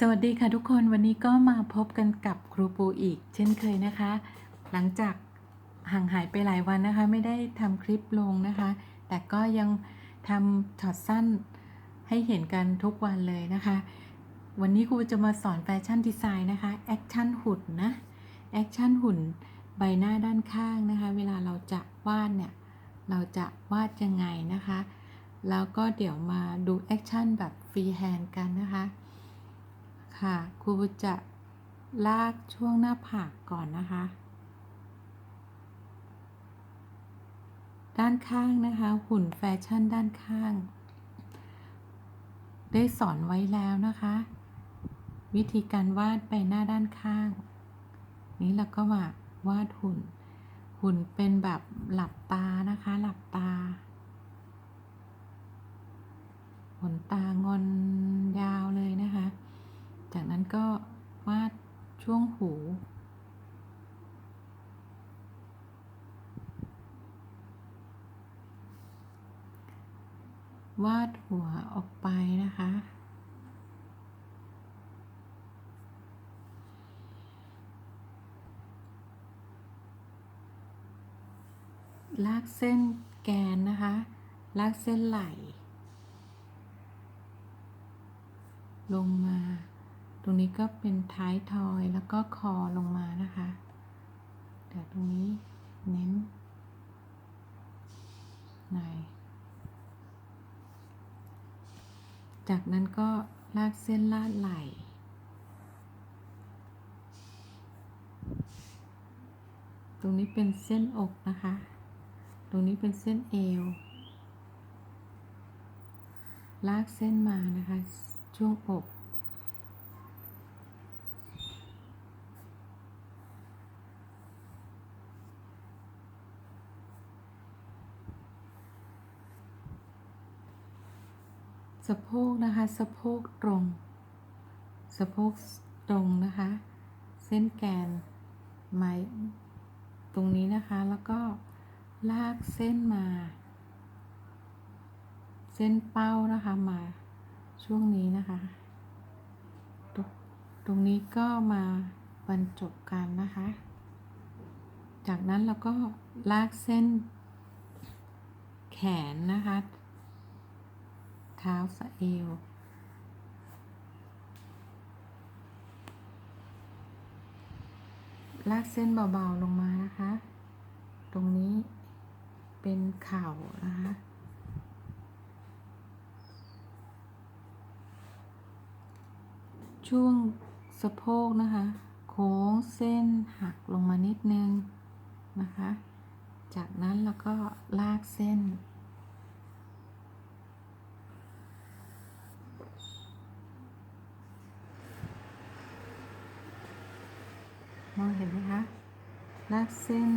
สวัสดีค่ะทุกคนวันนี้ก็มาพบกันกับครูปูอีก เช่นเคยนะคะ หลังจากห่างหายไปหลายวันนะคะ ไม่ได้ทำคลิปลงนะคะ แต่ก็ยังทำช็อตสั้นให้เห็นกันทุกวันเลยนะคะ วันนี้ครูจะมาสอนแฟชั่นดีไซน์นะคะแอคชั่นหุ่นนะแอคชั่นหุ่นใบหน้าด้านข้างนะคะ เวลาเราจะวาดเนี่ยเราจะวาดยังไงนะคะ แล้วก็เดี๋ยวมาดูแอคชั่นแบบฟรีแฮนด์กันนะคะ ค่ะครูจะลากช่วงหน้าผากก่อนนะคะ ด้านข้างนะคะ หุ่นแฟชั่นด้านข้าง ได้สอนไว้แล้วนะคะ วิธีการวาดใบหน้าด้านข้าง นี้เราก็มาวาดหุ่น หุ่นเป็นแบบหลับตานะคะ หลับตาขนตางอนยาวเลยนะคะ จากนั้นก็วาดช่วงหู วาดหัวออกไปนะคะ ลากเส้นแกนนะคะ ลากเส้นไหล ลงมา ตรงนี้ก็เป็นท้ายทอยแล้วก็คอลงมานะคะเดี๋ยวตรงนี้เน้นหน่อยจากนั้นก็ลากเส้นลาดไหลตรงนี้เป็นเส้นอกนะคะ ตรงนี้เป็นเส้นเอว ลากเส้นมานะคะ ช่วงอก สะโพกนะคะ สะโพกตรง สะโพกตรงนะคะ เส้นแกนไม้ตรงนี้นะคะ แล้วก็ลากเส้นมา เส้นเป้านะคะ มาช่วงนี้นะคะ ตรงตรงนี้ก็มาบรรจบกันนะคะ จากนั้นเราก็ลากเส้นแขนนะคะ ท้าสะเอวลากเส้นเบาๆลงมานะคะ ตรงนี้เป็นเข่านะคะ ช่วงสะโพกนะคะ โค้งเส้นหักลงมานิดนึงนะคะ จากนั้นเราก็ลากเส้น มองเห็นไหมคะลากเส้น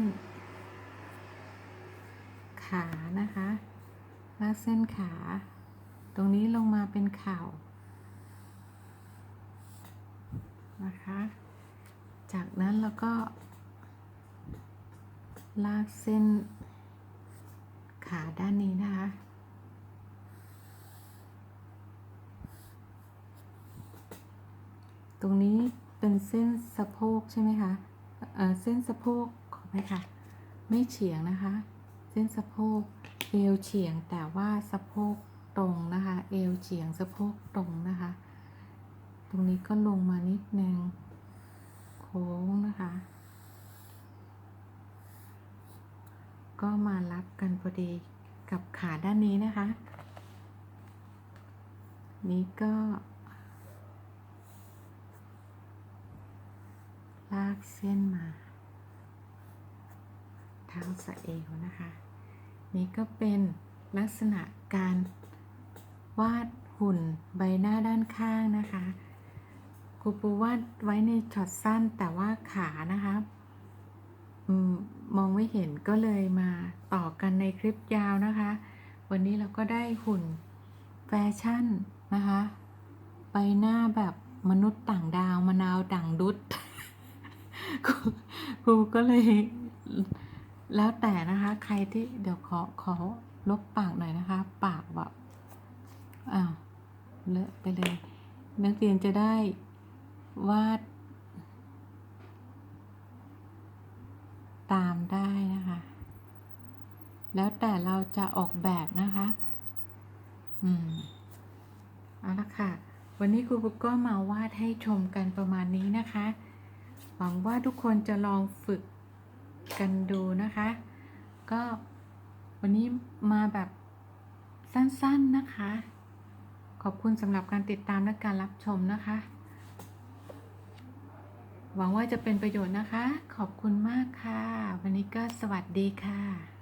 ขานะคะลากเส้นขา ตรงนี้ลงมาเป็นเข่านะคะ จากนั้นเราก็ ลากเส้น ขาด้านนี้นะคะ ตรงนี้ เป็นเส้นสะโพกใช่ไหมคะเอ่อเส้นสะโพกขอไปค่ะ ไม่เฉียงนะคะ เส้นสะโพกเอวเฉียงแต่ว่าสะโพกตรงนะคะ เอวเฉียงสะโพกตรงนะคะ ตรงนี้ก็ลงมานิดนึงโค้งนะคะ ก็มารับกันพอดีกับขาด้านนี้นะคะ นี้ก็ากเส้นมาเท้าสะเอวนะคะ นี่ก็เป็นลักษณะการวาดหุ่นใบหน้าด้านข้างนะคะครูปูวาดไว้ในช็อตสั้นแต่ว่าขานะคะมมองไม่เห็นก็เลยมาต่อกันในคลิปยาวนะคะ วันนี้เราก็ได้หุ่นแฟชั่นนะคะ ใบหน้าแบบมนุษย์ต่างดาวมะนาวด่างดุด ครูค รูก็เลย แล้วแต่นะคะ ใครที่เดี๋ยวขอขอลบปากหน่อยนะคะ ปากแบบอ้าวเลอะไปเลย นักเรียนจะได้วาด ตามได้นะคะ แล้วแต่เราจะออกแบบนะคะ อืมเอาละค่ะ วันนี้ครูปุ๊กก็มาวาดให้ชมกันประมาณนี้นะคะ หวังว่าทุกคนจะลองฝึกกันดูนะคะ ก็วันนี้มาแบบสั้นๆนะคะ ขอบคุณสำหรับการติดตามและการรับชมนะคะ หวังว่าจะเป็นประโยชน์นะคะ ขอบคุณมากค่ะ วันนี้ก็สวัสดีค่ะ